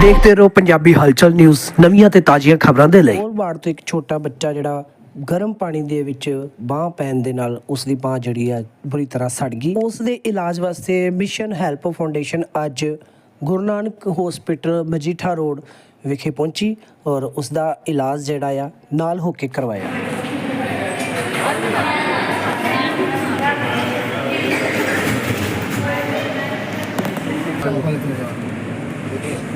ਦੇਖਦੇ ਰਹੋ ਪੰਜਾਬੀ ਹਲਚਲ ਨਿਊਜ਼, ਨਵੀਆਂ ਤੇ ਤਾਜ਼ੀਆਂ ਖਬਰਾਂ ਦੇ ਲਈ। ਵਾਰਡ ਤੋਂ ਇੱਕ ਛੋਟਾ ਬੱਚਾ ਜਿਹੜਾ ਗਰਮ ਪਾਣੀ ਦੇ ਵਿੱਚ ਬਾਹ ਪੈਣ ਦੇ ਨਾਲ ਉਸ ਦੀ ਬਾਹ ਜਿਹੜੀ ਆ ਬੁਰੀ ਤਰ੍ਹਾਂ ਸੜ ਗਈ। ਉਸ ਦੇ ਇਲਾਜ ਵਾਸਤੇ ਮਿਸ਼ਨ ਹੈਲਪ ਫਾਊਂਡੇਸ਼ਨ ਅੱਜ ਗੁਰੂ ਨਾਨਕ ਹਸਪੀਟਲ ਮਜੀਠਾ ਰੋਡ ਵਿਖੇ ਪਹੁੰਚੀ ਔਰ ਉਸ ਦਾ ਇਲਾਜ ਜਿਹੜਾ ਆ ਨਾਲ ਹੋ ਕੇ ਕਰਵਾਇਆ। ਠੀਕ ਆ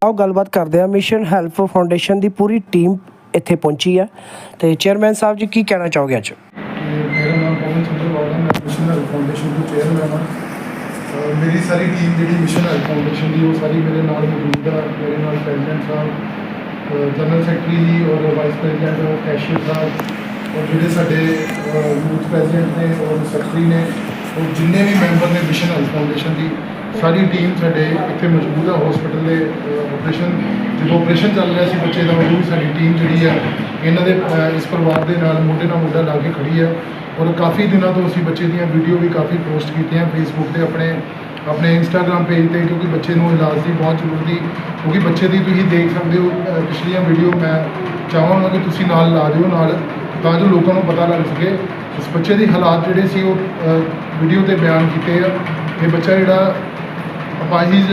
ਆਓ ਗੱਲਬਾਤ ਕਰਦੇ ਆ ਮਿਸ਼ਨ ਹੈਲਪ ਫਾਊਂਡੇਸ਼ਨ ਦੀ ਪੂਰੀ ਟੀਮ ਇੱਥੇ ਪਹੁੰਚੀ ਆ ਤੇ ਚੇਅਰਮੈਨ ਸਾਹਿਬ ਜੀ ਕੀ ਕਹਿਣਾ ਚਾਹੋਗੇ ਅੱਜ? ਮੇਰਾ ਨਾਮ ਪਵਨ ਚੰਦਰਵਾਲ ਹੈ। ਮੈਂ ਮਿਸ਼ਨ ਹੈਲਪ ਫਾਊਂਡੇਸ਼ਨ ਤੋਂ ਚੇਅਰਮੈਨ ਹਾਂ। ਮੇਰੀ ਸਾਰੀ ਟੀਮ ਜਿਹੜੀ ਮਿਸ਼ਨ ਹੈਲਪ ਫਾਊਂਡੇਸ਼ਨ ਦੀ ਉਹ ਸਾਰੀ ਮੇਰੇ ਨਾਲ ਮੌਜੂਦ ਹੈ ਮੇਰੇ ਨਾਲ ਪ੍ਰੈਜ਼ੀਡੈਂਟ ਸਾਹਿਬ ਜਨਰਲ ਸੈਕਟਰੀ ਜੀ ਔਰ ਵਾਈਸ ਪ੍ਰੈਜ਼ੀਡੈਂਟ ਔਰ ਕੈਸ਼ੀਅਰ ਸਾਹਿਬ ਔਰ ਜਿਹੜੇ ਸਾਡੇ ਯੂਥ ਪ੍ਰੈਜ਼ੀਡੈਂਟ ਨੇ ਔਰ ਸੈਕਟਰੀ ਨੇ ਔਰ ਜਿੰਨੇ ਵੀ ਮੈਂਬਰ ਨੇ ਮਿਸ਼ਨ ਹੈਲਥ ਫਾਊਂਡੇਸ਼ਨ ਦੀ, ਸਾਰੀ ਟੀਮ ਸਾਡੇ ਇੱਥੇ ਮੌਜੂਦ ਆ ਹਸਪੀਟਲ ਦੇ ਆਪਰੇਸ਼ਨ ਜਦੋਂ ਆਪਰੇਸ਼ਨ ਚੱਲ ਰਿਹਾ ਸੀ, ਬੱਚੇ ਦਾ ਮੌਜੂਦ ਸਾਡੀ ਟੀਮ ਜਿਹੜੀ ਆ, ਇਹਨਾਂ ਦੇ ਇਸ ਪਰਿਵਾਰ ਦੇ ਨਾਲ ਮੋਢੇ ਨਾਲ ਮੋਢਾ ਲਾ ਕੇ ਖੜੀ ਹੈ ਔਰ ਕਾਫੀ ਦਿਨਾਂ ਤੋਂ ਅਸੀਂ ਬੱਚੇ ਦੀਆਂ ਵੀਡੀਓ ਵੀ ਕਾਫੀ ਪੋਸਟ ਕੀਤੀਆਂ ਫੇਸਬੁੱਕ ਤੇ ਆਪਣੇ ਆਪਣੇ ਇੰਸਟਾਗ੍ਰam ਪੇਜ ਤੇ, ਕਿਉਂਕਿ ਬੱਚੇ ਨੂੰ ਇਲਾਜ ਦੀ ਬਹੁਤ ਜ਼ਰੂਰਤ ਸੀ। ਕਿਉਂਕਿ ਬੱਚੇ ਦੀ ਤੁਸੀਂ ਦੇਖ ਸਕਦੇ ਹੋ ਪਿਛਲੀਆਂ ਵੀਡੀਓ ਮੈਂ ਚਾਹਾਂਗਾ ਕਿ ਤੁਸੀਂ ਨਾਲ ਲਾ ਦਿਓ ਨਾਲ। ਤਾਂ ਜੋ ਲੋਕਾਂ ਨੂੰ ਪਤਾ ਲੱਗ ਸਕੇ। ਇਸ ਬੱਚੇ ਦੇ ਹਾਲਾਤ ਜਿਹੜੇ ਸੀ ਉਹ ਵੀਡੀਓ ਤੇ ਬਿਆਨ ਕੀਤੇ ਆ। ਇਹ ਬੱਚਾ ਜਿਹੜਾ ਅਪਾਹਿਜ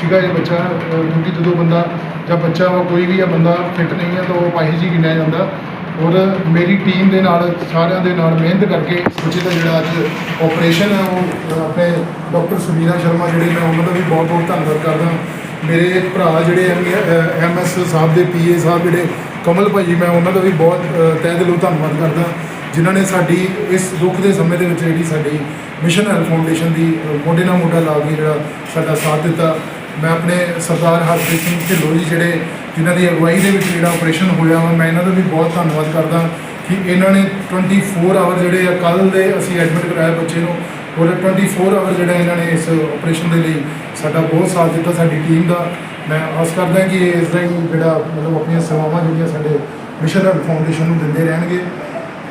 ਸੀਗਾ ਇਹ ਬੱਚਾ ਅਹ, ਕਿਉਂਕਿ ਜਦੋਂ ਬੰਦਾ ਜਾਂ ਬੱਚਾ ਵਾ ਕੋਈ ਵੀ ਆ ਬੰਦਾ ਫਿੱਟ ਨਹੀਂ ਹੈ ਤਾਂ ਉਹ ਅਪਾਹਿਜ ਹੀ ਗਿਣਿਆ ਜਾਂਦਾ। ਔਰ ਮੇਰੀ ਟੀਮ ਦੇ ਨਾਲ ਸਾਰਿਆਂ ਦੇ ਨਾਲ ਮਿਹਨਤ ਕਰਕੇ ਬੱਚੇ ਦਾ ਜਿਹੜਾ ਅੱਜ ਆਪਰੇਸ਼ਨ ਹੈ ਉਹ ਆਪਣੇ ਡਾਕਟਰ ਸੁਨੀਰਾ ਸ਼ਰਮਾ ਜਿਹੜੇ ਮੈਂ ਉਹਨਾਂ ਦਾ ਵੀ ਬਹੁਤ ਬਹੁਤ ਧੰਨਵਾਦ ਕਰਦਾ। ਮੇਰੇ ਭਰਾ ਜਿਹੜੇ ਐਮ ਐਸ ਸਾਹਿਬ ਦੇ ਪੀਏ ਸਾਹਿਬ ਜਿਹੜੇ ਕਮਲ ਭਾਈ ਮੈਂ ਉਹਨਾਂ ਦਾ ਵੀ ਬਹੁਤ ਅਹ, ਤਹਿ ਦਿਲੋਂ ਧੰਨਵਾਦ ਕਰਦਾ ਜਿਨ੍ਹਾਂ ਨੇ ਸਾਡੀ ਇਸ ਦੁੱਖ ਦੇ ਸਮੇਂ ਦੇ ਵਿੱਚ ਜਿਹੜੀ ਸਾਡੀ ਮਿਸ਼ਨ ਹੈਲਪ ਫਾਊਂਡੇਸ਼ਨ ਦੀ ਮੋਢੇ ਨਾਲ ਮੋਢਾ ਲਾ ਕੇ ਜਿਹੜਾ ਸਾਡਾ ਸਾਥ ਦਿੱਤਾ। ਮੈਂ ਆਪਣੇ ਸਰਦਾਰ ਹਰਪ੍ਰੀਤ ਸਿੰਘ ਢਿੱਲੋਂ ਜੀ ਜਿਹੜੇ ਜਿਨ੍ਹਾਂ ਦੀ ਅਗਵਾਈ ਦੇ ਵਿੱਚ ਜਿਹੜਾ ਆਪਰੇਸ਼ਨ ਹੋਇਆ ਵਾ ਮੈਂ ਇਹਨਾਂ ਦਾ ਵੀ ਬਹੁਤ ਧੰਨਵਾਦ ਕਰਦਾ ਕਿ ਇਹਨਾਂ ਨੇ 24 ਆਵਰ ਜਿਹੜੇ ਆ ਕੱਲ ਦੇ ਅਸੀਂ ਐਡਮਿਟ ਕਰਾਇਆ ਬੱਚੇ ਨੂੰ ਔਰ 24 ਆਵਰ ਜਿਹੜਾ ਇਹਨਾਂ ਨੇ ਇਸ ਆਪਰੇਸ਼ਨ ਦੇ ਲਈ ਸਾਡਾ ਬਹੁਤ ਸਾਥ ਦਿੱਤਾ ਸਾਡੀ ਟੀਮ ਦਾ। ਮੈਂ ਆਸ ਕਰਦਾ ਕਿ ਇਹ ਇਸ ਦਾ ਹੀ ਜਿਹੜਾ ਮਤਲਬ ਆਪਣੀਆਂ ਸੇਵਾਵਾਂ ਜਿਹੜੀਆਂ ਸਾਡੇ ਮਿਸ਼ਨ ਹੈਲਪ ਫਾਊਂਡੇਸ਼ਨ ਨੂੰ ਦਿੰਦੇ ਰਹਿਣਗੇ।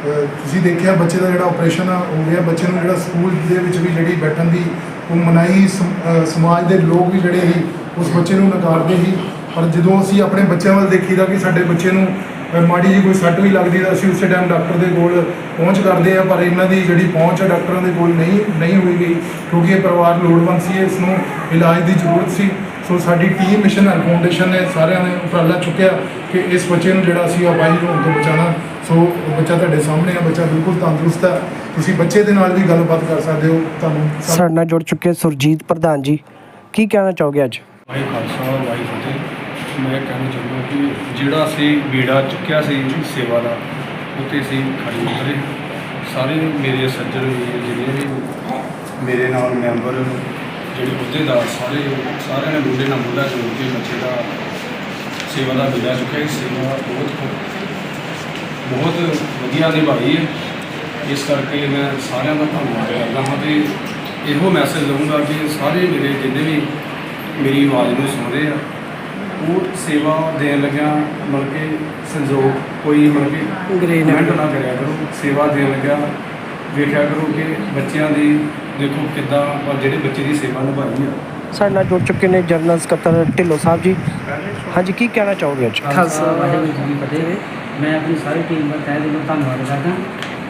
ਤੁਸੀਂ ਦੇਖਿਆ ਬੱਚੇ ਦਾ ਜਿਹੜਾ ਆਪਰੇਸ਼ਨ ਆ ਹੋ ਗਿਆ ਬੱਚੇ ਨੂੰ ਜਿਹੜਾ ਸਕੂਲ ਦੇ ਵਿੱਚ ਵੀ ਜਿਹੜੀ ਬੈਠਣ ਦੀ, ਉਹ ਮਨਾਈ ਸਮਾਜ ਦੇ ਲੋਕ ਵੀ ਜਿਹੜੇ ਸੀ, ਉਸ ਬੱਚੇ ਨੂੰ ਨਕਾਰਦੇ ਸੀ। ਪਰ ਜਦੋਂ ਅਸੀਂ ਆਪਣੇ ਬੱਚਿਆਂ ਵੱਲ ਦੇਖੀਦਾ ਕਿ ਸਾਡੇ ਬੱਚੇ ਨੂੰ ਮਾੜੀ ਜੀ ਕੋਈ ਸੱਟ ਵੀ ਲੱਗਦੀ ਤਾਂ ਅਸੀਂ ਉਸੇ ਟਾਈਮ ਡਾਕਟਰ ਦੇ ਕੋਲ ਪਹੁੰਚ ਕਰਦੇ ਆ ਪਰ ਇਹਨਾਂ ਦੀ ਜਿਹੜੀ ਪਹੁੰਚ ਹੈ ਡਾਕਟਰਾਂ ਦੇ ਕੋਲ ਨਹੀਂ ਨਹੀਂ ਹੋਈ ਗਈ ਕਿਉਂਕਿ ਇਹ ਪਰਿਵਾਰ ਲੋੜਵੰਦ ਸੀ ਇਸ ਨੂੰ ਇਲਾਜ ਦੀ ਜ਼ਰੂਰਤ ਸੀ। ਸੋ ਸਾਡੀ ਟੀਮ ਮਿਸ਼ਨ ਹੈਲਪ ਫਾਊਂਡੇਸ਼ਨ ਨੇ ਸਾਰਿਆਂ ਨੇ ਉਪਰਾਲਾ ਚੁੱਕਿਆ ਕਿ ਇਸ ਬੱਚੇ ਨੂੰ ਜਿਹੜਾ ਅਸੀਂ ਅਪਾਹਿਜ ਹੋਣ ਤੋਂ ਬਚਾਉਣਾ। ਸੋ ਬੱਚਾ ਤੁਹਾਡੇ ਸਾਹਮਣੇ ਆ ਬੱਚਾ ਬਿਲਕੁਲ ਤੰਦਰੁਸਤ ਹੈ ਤੁਸੀਂ ਬੱਚੇ ਦੇ ਨਾਲ ਵੀ ਗੱਲਬਾਤ ਕਰ ਸਕਦੇ ਹੋ ਤੁਹਾਨੂੰ ਸਾਡੇ ਨਾਲ ਜੁੜ ਚੁੱਕੇ ਸੁਰਜੀਤ ਪ੍ਰਧਾਨ ਜੀ। ਕੀ ਕਹਿਣਾ ਚਾਹੋਗੇ ਅੱਜ? ਵਾਹਿ ਖਾਲਸਾ ਵਾਹਿ ਫਤਿਹ। ਮੈਂ ਕਹਿਣਾ ਚਾਹੁੰਦਾ ਕਿ ਜਿਹੜਾ ਅਸੀਂ ਬੀੜਾ ਚੁੱਕਿਆ ਸੀ ਸੇਵਾ ਦਾ ਉੱਤੇ ਅਸੀਂ ਖੜੇ ਉਤਰੇ। ਸਾਰੇ ਮੇਰੇ ਸੱਜਣ ਵੀਰ ਜਿਹੜੇ ਵੀ ਮੇਰੇ ਨਾਲ ਮੈਂਬਰ ਜਿਹੜੇ ਅਹੁਦੇਦਾਰ, ਸਾਰੇ, ਸਾਰਿਆਂ ਨੇ ਮੁੰਡੇ ਨਾਲ ਮੁੰਡਾ ਜੋੜ ਕੇ ਬੱਚੇ ਦਾ ਸੇਵਾ ਦਾ ਬੀੜਾ ਚੁੱਕਿਆ ਇਹ ਸੇਵਾ ਬਹੁਤ ਬਹੁਤ ਵਧੀਆ ਨਿਭਾਈ ਹੈ। ਇਸ ਕਰਕੇ ਮੈਂ ਸਾਰਿਆਂ ਦਾ ਧੰਨਵਾਦ ਕਰਦਾ ਹਾਂ ਤੇ ਇਹੋ ਮੈਸੇਜ ਦਊਂਗਾ ਕਿ ਸਾਰੇ ਮੇਰੇ ਜਿੰਨੇ ਵੀ ਮੇਰੀ ਆਵਾਜ਼ ਨੂੰ ਸੁਣਦੇ ਆ ਉਹ ਸੇਵਾ ਦੇਣ ਲੱਗਿਆ ਮਤਲਬ ਕਿ ਸੰਜੋਗ ਕੋਈ ਮਤਲਬ ਕਿ ਗ੍ਰੇ ਨਾ ਕਮੈਂਟ ਨਾ ਕਰਿਆ ਕਰੋ। ਸੇਵਾ ਦੇਣ ਲੱਗਿਆ ਵੇਖਿਆ ਕਰੋ ਕਿ ਬੱਚਿਆਂ ਦੀ ਦੇਖੋ ਕਿੱਦਾਂ ਆਪਾਂ ਜਿਹੜੇ ਬੱਚੇ ਦੀ ਸੇਵਾ ਨਿਭਾਈ ਆ। ਸਾਡੇ ਨਾਲ ਜੁੜ ਚੁੱਕੇ ਨੇ ਜਨਰਲ ਸਕੱਤਰ ਢਿੱਲੋਂ ਸਾਹਿਬ ਜੀ। ਹਾਂਜੀ ਕੀ ਕਹਿਣਾ ਚਾਹੋਗੇ ਅੱਜ? ਖਾਲਸਾ ਵਾਹਿਗੁਰੂ ਜੀ ਕੀ ਫਤਿਹ। ਮੈਂ ਆਪਣੀ ਸਾਰੀ ਟੀਮ ਦਾ ਤਹਿ ਦਿਲੋਂ ਧੰਨਵਾਦ ਕਰਦਾ।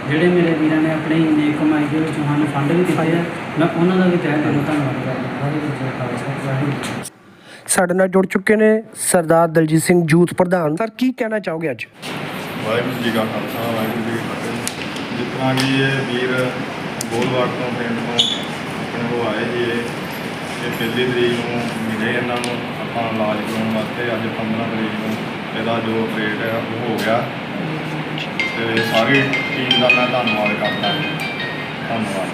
ਜਿਹੜੇ ਮੇਰੇ ਵੀਰਾਂ ਨੇ ਆਪਣੀ ਨੇਕ ਕਮਾਈ ਦੇ ਵਿੱਚ ਸਾਨੂੰ ਫੰਡ ਵੀ ਦਿੱਤੇ ਆ ਮੈਂ ਉਹਨਾਂ ਦਾ ਵੀ ਤਹਿ ਦਿਲੋਂ ਧੰਨਵਾਦ ਕਰਦਾ। ਵਾਹਿਗੁਰੂ ਜੀ ਕਾ ਖਾਲਸਾ ਵਾਹਿਗੁਰੂ। ਸਾਡੇ ਨਾਲ ਜੁੜ ਚੁੱਕੇ ਨੇ ਸਰਦਾਰ ਦਲਜੀਤ ਸਿੰਘ ਯੂਥ ਪ੍ਰਧਾਨ। ਸਰ ਕੀ ਕਹਿਣਾ ਚਾਹੋਗੇ ਅੱਜ? ਵਾਹਿਗੁਰੂ ਜੀ ਕਾ ਖਾਲਸਾ ਵਾਹਿਗੁਰੂ ਜੀ ਕੀ ਫਤਿਹ। ਕਿ ਇਹ ਵੀਰ ਬੋਲਵਾੜ ਤੋਂ ਪਿੰਡ ਤੋਂ ਆਪਣੇ ਉਹ ਆਏ ਜੀ ਇਹ ਪਹਿਲੀ ਤਰੀਕ ਨੂੰ ਮਿਲੇ ਇਹਨਾਂ ਨੂੰ। ਆਪਾਂ ਇਲਾਜ ਕਰਾਉਣ ਵਾਸਤੇ ਅੱਜ 15 ਤਰੀਕ ਨੂੰ ਇਹਦਾ ਜੋ ਆਪਰੇਟ ਹੈ ਉਹ ਹੋ ਗਿਆ। ਤੇ ਸਾਰੀ ਟੀਮ ਦਾ ਮੈਂ ਧੰਨਵਾਦ ਕਰਦਾ। ਧੰਨਵਾਦ।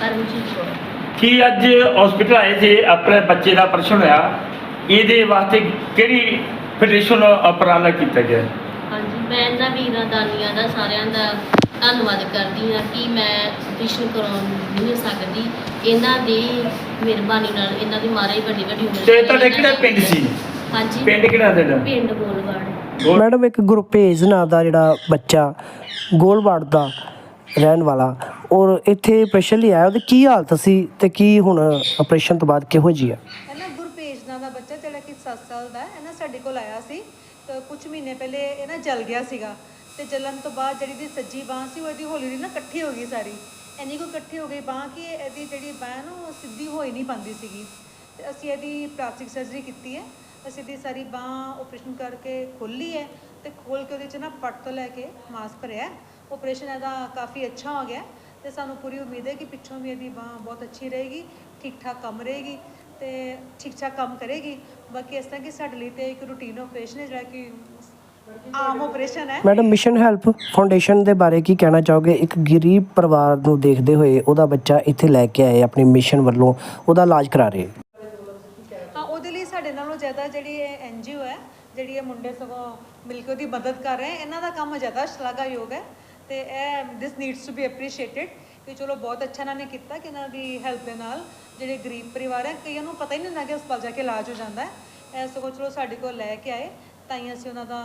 ਕਰਮਜੀਤ ਕੌਰ ਕੀ ਅੱਜ ਹਸਪੀਟਲ ਆਏ ਸੀ? ਆਪਣੇ ਬੱਚੇ ਦਾ ਆਪਰੇਸ਼ਨ ਹੋਇਆ। ਇਹਦੇ ਵਾਸਤੇ ਕਿਹੜੀ ਫੈਡਰੇਸ਼ਨ ਉਪਰਾਲਾ ਕੀਤਾ ਗਿਆ? ਹਾਂਜੀ ਮੈਂ ਇਹਨਾਂ ਵੀਰਾਂ ਦਾਨੀਆਂ ਦਾ ਸਾਰਿਆਂ ਦਾ ਧੰਨਵਾਦ ਕਰਦੀ ਹਾਂ ਕਿ ਮੈਂ ਆਪਰੇਸ਼ਨ ਕਰਾਉਣ ਨਹੀਂ ਸਕਦੀ। ਇਹਨਾਂ ਦੀ ਮਿਹਰਬਾਨੀ ਨਾਲ ਇਹਨਾਂ ਦੀ ਮਾਰਾ ਹੀ ਵੱਡੀ ਵੱਡੀ ਉਮਰ ਤੇ ਤੁਹਾਡਾ ਕਿਹੜਾ ਪਿੰਡ ਸੀ? ਹਾਂਜੀ। ਪਿੰਡ ਕਿਹੜਾ ਤੁਹਾਡਾ? ਪਿੰਡ ਬੋਲਗੜ ਮੈਡਮ ਇੱਕ ਗੁਰਪੇਜ ਨਾਂ ਦਾ ਜਿਹੜਾ ਬੱਚਾ ਗੋਲਵਾੜ ਦਾ ਰਹਿਣ ਵਾਲਾ ਔਰ ਇੱਥੇ ਆਪਰੇਸ਼ਨ ਲਈ ਆਇਆ ਉਹਦੀ ਕੀ ਹਾਲਤ ਸੀ ਤੇ ਕੀ ਹੁਣ ਆਪਰੇਸ਼ਨ ਤੋਂ ਬਾਅਦ ਕਿਹੋ ਜੀ ਹੈ ਹੈ ਨਾ ਗੁਰਪੇਜ ਨਾਂ ਦਾ ਬੱਚਾ ਜਿਹੜਾ ਕਿ 7 ਸਾਲ ਦਾ ਹੈ ਇਹ ਨਾ, ਸਾਡੇ ਕੋਲ ਆਇਆ ਸੀ, ਤਾਂ ਕੁਝ ਮਹੀਨੇ ਪਹਿਲੇ ਇਹ ਨਾ ਜਲ ਗਿਆ ਸੀਗਾ ਤੇ ਜਲਣ ਤੋਂ ਬਾਅਦ ਜਿਹੜੀ ਦੀ ਸੱਜੀ ਬਾਹ ਸੀ, ਉਹ ਇਹਦੀ ਹੌਲੀ ਹੌਲੀ ਨਾ ਇਕੱਠੀ ਹੋ ਗਈ ਸਾਰੀ। ਇੰਨੀ ਕੋ ਇਕੱਠੀ ਹੋ ਗਈ ਬਾਹ ਕਿ ਇਹਦੀ ਜਿਹੜੀ ਬਾਹ ਨਾ, ਉਹ ਸਿੱਧੀ ਹੋ ਹੀ ਨਹੀਂ ਪਾਉਂਦੀ ਸੀਗੀ। ਤੇ ਅਸੀਂ ਇਹਦੀ ਪਲਾਸਟਿਕ ਸਰਜਰੀ ਕੀਤੀ ਹੈ, ਅਸੀਂ ਇਹਦੀ ਸਾਰੀ ਬਾਹ ਆਪਰੇਸ਼ਨ ਕਰਕੇ ਖੋਲੀ ਹੈ ਤੇ ਖੋਲ ਕੇ ਉਹਦੇ ਚ ਨਾ ਪੱਟ ਤੋਂ ਲੈ ਕੇ ਮਾਸ ਭਰਿਆ ਆਪਰੇਸ਼ਨ ਇਹਦਾ ਕਾਫੀ ਅੱਛਾ ਹੋ ਗਿਆ ਤੇ ਸਾਨੂੰ ਪੂਰੀ ਉਮੀਦ ਹੈ ਕਿ ਪਿੱਛੋਂ ਵੀ ਇਹਦੀ ਬਾਹ ਬਹੁਤ ਅੱਛੀ ਰਹੇਗੀ ਠੀਕ ਠਾਕ ਕੰਮ ਰਹੇਗੀ ਤੇ ਠੀਕ ਠਾਕ ਕੰਮ ਕਰੇਗੀ। ਬਾਕੀ ਇਸ ਤਰ੍ਹਾਂ ਕਿ ਸਾਡੇ ਲਈ ਤੇ ਇੱਕ ਰੂਟੀਨ ਆਪਰੇਸ਼ਨ ਹੈ ਜਿਹੜਾ ਕਿ ਆਮ ਆਪਰੇਸ਼ਨ ਹੈ। ਮੈਡਮ ਮਿਸ਼ਨ ਹੈਲਪ ਫਾਊਂਡੇਸ਼ਨ ਦੇ ਬਾਰੇ ਕੀ ਕਹਿਣਾ ਚਾਹੋਗੇ? ਇੱਕ ਗਰੀਬ ਪਰਿਵਾਰ ਨੂੰ ਦੇਖਦੇ ਹੋਏ ਉਹਦਾ ਬੱਚਾ ਇੱਥੇ ਲੈ ਕੇ ਆਏ ਆਪਣੀ ਮਿਸ਼ਨ ਵੱਲੋਂ ਉਹਦਾ ਇਲਾਜ ਕਰਾ ਰਹੇ। ਹਾਂ ਉਹਦੇ ਲਈ ਸਾਡੇ ਨਾਲੋਂ ਜ਼ਿਆਦਾ ਜਿਹੜੀ ਇਹ ਐਨਜੀਓ ਹੈ ਜਿਹੜੀ ਇਹ ਮੁੰਡੇ ਸਗੋਂ ਮਿਲ ਕੇ ਉਹਦੀ ਮਦਦ ਕਰ ਰਹੇ ਇਹਨਾਂ ਦਾ ਕੰਮ ਜ਼ਿਆਦਾ ਸ਼ਲਾਘਾਯੋਗ ਹੈ। ਤੇ ਇਹ this needs to be appreciated ਕਿ ਚਲੋ ਬਹੁਤ ਅੱਛਾ ਇਹਨਾਂ ਨੇ ਕੀਤਾ ਕਿ ਇਹਨਾਂ ਦੀ ਹੈਲਪ ਦੇ ਨਾਲ ਜਿਹੜੇ ਗਰੀਬ ਪਰਿਵਾਰ ਹੈ ਕਈਆਂ ਨੂੰ ਪਤਾ ਹੀ ਨਹੀਂ ਹੁੰਦਾ ਕਿ ਹਸਪਤਾਲ ਜਾ ਕੇ ਇਲਾਜ ਹੋ ਜਾਂਦਾ ਹੈ। ਇਹ ਸਗੋਂ ਚਲੋ ਸਾਡੇ ਕੋਲ ਲੈ ਕੇ ਆਏ ਤਾਂ ਹੀ ਅਸੀਂ ਉਹਨਾਂ ਦਾ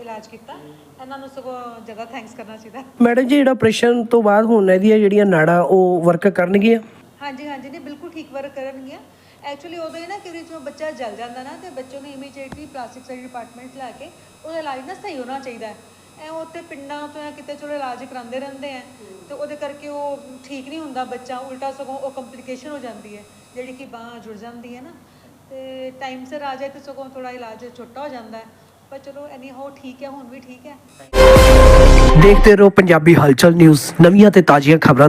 ਇਲਾਜ ਕੀਤਾ। ਇਹਨਾਂ ਨੂੰ ਸਗੋਂ ਜ਼ਿਆਦਾ ਥੈਂਕਸ ਕਰਨਾ ਚਾਹੀਦਾ। ਮੈਡਮ ਜੀ ਜਿਹੜਾ ਆਪਰੇਸ਼ਨ ਤੋਂ ਬਾਅਦ ਹੁਣ ਇਹਦੀਆਂ ਜਿਹੜੀਆਂ ਨਾੜਾਂ ਉਹ ਵਰਕ ਕਰਨਗੀਆਂ? ਹਾਂਜੀ ਹਾਂਜੀ ਨਹੀਂ ਬਿਲਕੁਲ ਠੀਕ ਵਰਕ ਕਰਨਗੀਆਂ। ਐਕਚੁਅਲੀ ਉਦੋਂ ਹੀ ਨਾ ਕਿ ਜਦੋਂ ਬੱਚਾ ਜਲ ਜਾਂਦਾ ਨਾ ਤੇ ਬੱਚੇ ਨੂੰ ਇਮੀਡੀਏਟਲੀ ਪਲਾਸਟਿਕ ਸਰਜਰੀ ਡਿਪਾਰਟਮੈਂਟ ਲੈ ਕੇ ਉਹਦਾ ਇਲਾਜ ਨਾ ਸਹੀ ਹੋਣਾ ਚਾਹੀਦਾ ਹੈ। ਐ ਉੱਥੇ ਪਿੰਡਾਂ ਤੋਂ ਜਾਂ ਕਿਤੇ ਚਲੋ ਇਲਾਜ ਕਰਾਉਂਦੇ ਰਹਿੰਦੇ ਆ ਤੇ ਉਹਦੇ ਕਰਕੇ ਉਹ ਠੀਕ ਨਹੀਂ ਹੁੰਦਾ ਬੱਚਾ, ਉਲਟਾ ਸਗੋਂ ਉਹ ਕੰਪਲਿਕੇਸ਼ਨ ਹੋ ਜਾਂਦੀ ਹੈ ਜਿਹੜੀ ਕਿ ਬਾਂਹ ਜੁੜ ਜਾਂਦੀ ਹੈ ਨਾ। ਤੇ ਟਾਈਮ ਸਿਰ ਆ ਜਾਏ ਤੇ ਸਗੋਂ ਥੋੜਾ ਇਲਾਜ ਛੋਟਾ ਹੋ ਜਾਂਦਾ ਹੈ ਪਰ ਚਲੋ ਐਨੀ ਹੋ ਠੀਕ ਹੈ ਹੁਣ ਵੀ ਠੀਕ ਹੈ ਦੇਖਦੇ ਰਹੋ ਪੰਜਾਬੀ ਹਲਚਲ ਨਿਊਜ਼, ਨਵੀਆਂ ਤੇ ਤਾਜ਼ੀਆਂ ਖਬਰਾਂ